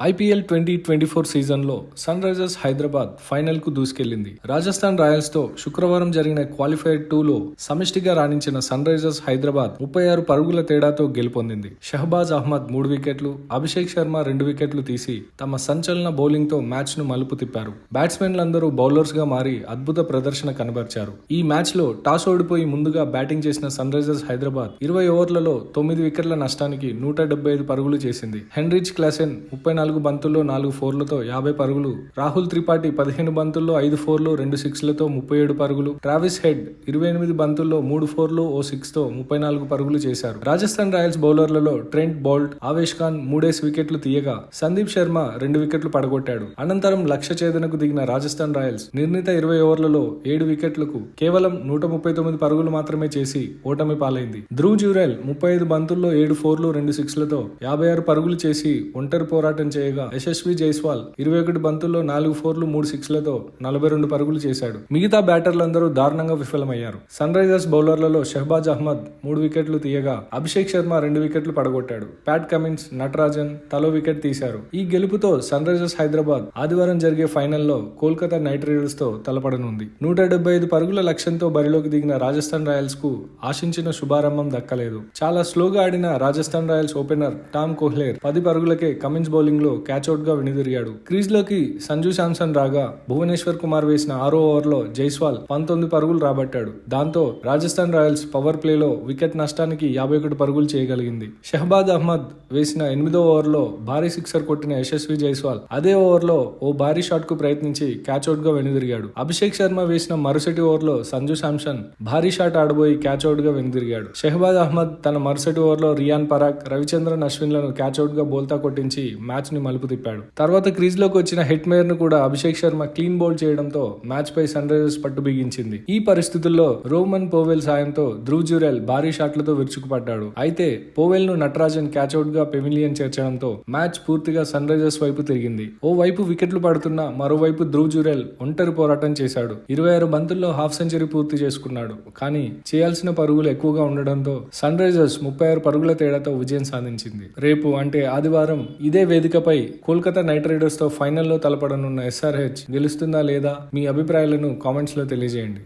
IPL twenty twenty four సీజన్లో Sunrisers Hyderabad ఫైనల్కు దూసుకెళ్ళింది రాజస్థాన్ రాయల్స్తో శుక్రవారం జరిగిన క్వాలిఫైర్ టూలో సమిష్టిగా రాణించిన సన్ రైజర్స్ హైదరాబాద్ ముప్పై ఆరు పరుగుల తేడాతో గెలుపొందింది. షహబాజ్ అహ్మద్ మూడు వికెట్లు అభిషేక్ శర్మ రెండు వికెట్లు తీసి తమ సంచలన బౌలింగ్తో మ్యాచ్ను మలుపు తిప్పారు. బ్యాట్స్మెన్లందరూ బౌలర్స్గా మారి అద్భుత ప్రదర్శన కనబరిచారు. ఈ మ్యాచ్లో టాస్ ఓడిపోయి ముందుగా బ్యాటింగ్ చేసిన సన్ రైజర్స్ హైదరాబాద్ ఇరవై ఓవర్లలో తొమ్మిది వికెట్ల నష్టానికి నూట డెబ్బై ఐదు పరుగులు చేసింది. హెన్రిచ్ క్లాసెన్ ముప్పై నాలుగు బంతుల్లో నాలుగు ఫోర్లతో యాభై పరుగులు రాహుల్ త్రిపాఠి పదిహేను బంతుల్లో ఐదు ఫోర్లు రెండు సిక్స్లతో ముప్పై ఏడు పరుగులు ట్రావిస్ హెడ్ ఇరవై ఎనిమిది బంతుల్లో మూడు ఫోర్లు ఓ సిక్స్తో ముప్పై నాలుగు పరుగులు చేశారు. రాజస్థాన్ రాయల్స్ బౌలర్లలో ట్రెంట్ బౌల్ట్ ఆవేష్ ఖాన్ మూడేసి వికెట్లు తీయగా సందీప్ శర్మ రెండు వికెట్లు పడగొట్టాడు. అనంతరం లక్ష్య ఛేదనకు దిగిన రాజస్థాన్ రాయల్స్ నిర్ణీత ఇరవై ఓవర్లలో ఏడు వికెట్లకు కేవలం నూట ముప్పై తొమ్మిది పరుగులు మాత్రమే చేసి ఓటమి పాలైంది. ధ్రువ్ జ్యూరెల్ ముప్పై ఐదు బంతుల్లో ఏడు ఫోర్లు రెండు సిక్స్లతో యాభై ఆరు పరుగులు చేసి ఒంటరి పోరాటం చేయగా యశస్వి జైస్వాల్ ఇరవై ఒకటి బంతుల్లో నాలుగు ఫోర్లు మూడు సిక్స్లతో నలభై రెండు పరుగులు చేశాడు. మిగతా బ్యాటర్లందరూ దారుణంగా విఫలమయ్యారు. సన్ రైజర్స్ బౌలర్లలో షహబాజ్ అహ్మద్ మూడు వికెట్లు తీయగా అభిషేక్ శర్మ రెండు వికెట్లు పడగొట్టాడు. ప్యాట్ కమిన్స్ నటరాజన్ తలో వికెట్ తీశారు. ఈ గెలుపుతో సన్ రైజర్స్ హైదరాబాద్ ఆదివారం జరిగే ఫైనల్లో కోల్కతా నైట్ రైడర్స్తో తలపడనుంది. నూట డెబ్బై ఐదు పరుగుల లక్ష్యంతో బరిలోకి దిగిన రాజస్థాన్ రాయల్స్కు ఆశించిన శుభారంభం దక్కలేదు. చాలా స్లోగా ఆడిన Rajasthan Royals opener Tom Kohler పది పరుగులకే కమిన్స్ బౌలింగ్ లో క్యాచ్అవుట్గా వెనుదిరిగాడు. క్రీజ్లోకి సంజు శాంసన్ రాగా భువనేశ్వర్ కుమార్ వేసిన ఆరో ఓవర్లో జైస్వాల్ పంతొమ్మిది పరుగులు రాబట్టాడు. దాంతో రాజస్థాన్ రాయల్స్ పవర్ ప్లేలో వికెట్ నష్టానికి యాభై ఒకటి పరుగులు చేయగలిగింది. షహబాద్ అహ్మద్ వేసిన ఎనిమిదో ఓవర్లో భారీ సిక్సర్ కొట్టిన యశస్వి జైస్వాల్ అదే ఓవర్లో ఓ భారీ షాట్కు ప్రయత్నించి క్యాచ్అవుట్గా వెనుదిరిగాడు. అభిషేక్ శర్మ వేసిన మరుసటి ఓవర్లో సంజు శాంసన్ భారీ షాట్ ఆడబోయి క్యాచ్అవుట్గా వెనుదిరిగాడు. షహబాద్ అహ్మద్ తన మరుసటి ఓవర్లో రియాన్ పరాగ్ రవిచంద్రన్ అశ్విన్లను క్యాచ్అవుట్గా బోల్తా కొట్టించి మ్యాచ్ ని మలుపు తిప్పాడు. తర్వాత క్రీజ్లోకి వచ్చిన హెట్ మేయర్ను కూడా అభిషేక్ శర్మ క్లీన్ బౌల్ చేయడంతో మ్యాచ్ పై సన్ రైజర్స్ పట్టు బిగించింది. ఈ పరిస్థితుల్లో రోమన్ పోవెల్ సాయంతో ధ్రువ్ జ్యూరెల్ భారీ షాట్లతో విరుచుకుపడ్డాడు. అయితే పోవెల్ను నటరాజన్ క్యాచ్అవుట్గా పెవిలియన్ చేర్చడంతో మ్యాచ్ పూర్తిగా సన్ రైజర్స్ వైపు తిరిగింది. ఓ వైపు వికెట్లు పడుతున్న మరోవైపు ధ్రువ్ జ్యూరెల్ ఒంటరి పోరాటం చేశాడు. ఇరవై ఆరు బంతుల్లో హాఫ్ సెంచరీ పూర్తి చేసుకున్నాడు. కానీ చేయాల్సిన పరుగులు ఎక్కువగా ఉండడంతో సన్ రైజర్స్ ముప్పై ఆరు పరుగుల తేడాతో విజయం సాధించింది. రేపు అంటే ఆదివారం ఇదే వేదికపై కోల్కతా నైట్ రైడర్స్తో ఫైనల్లో తలపడనున్న ఎస్ఆర్హెచ్ గెలుస్తుందా లేదా మీ అభిప్రాయాలను కామెంట్స్లో తెలియజేయండి.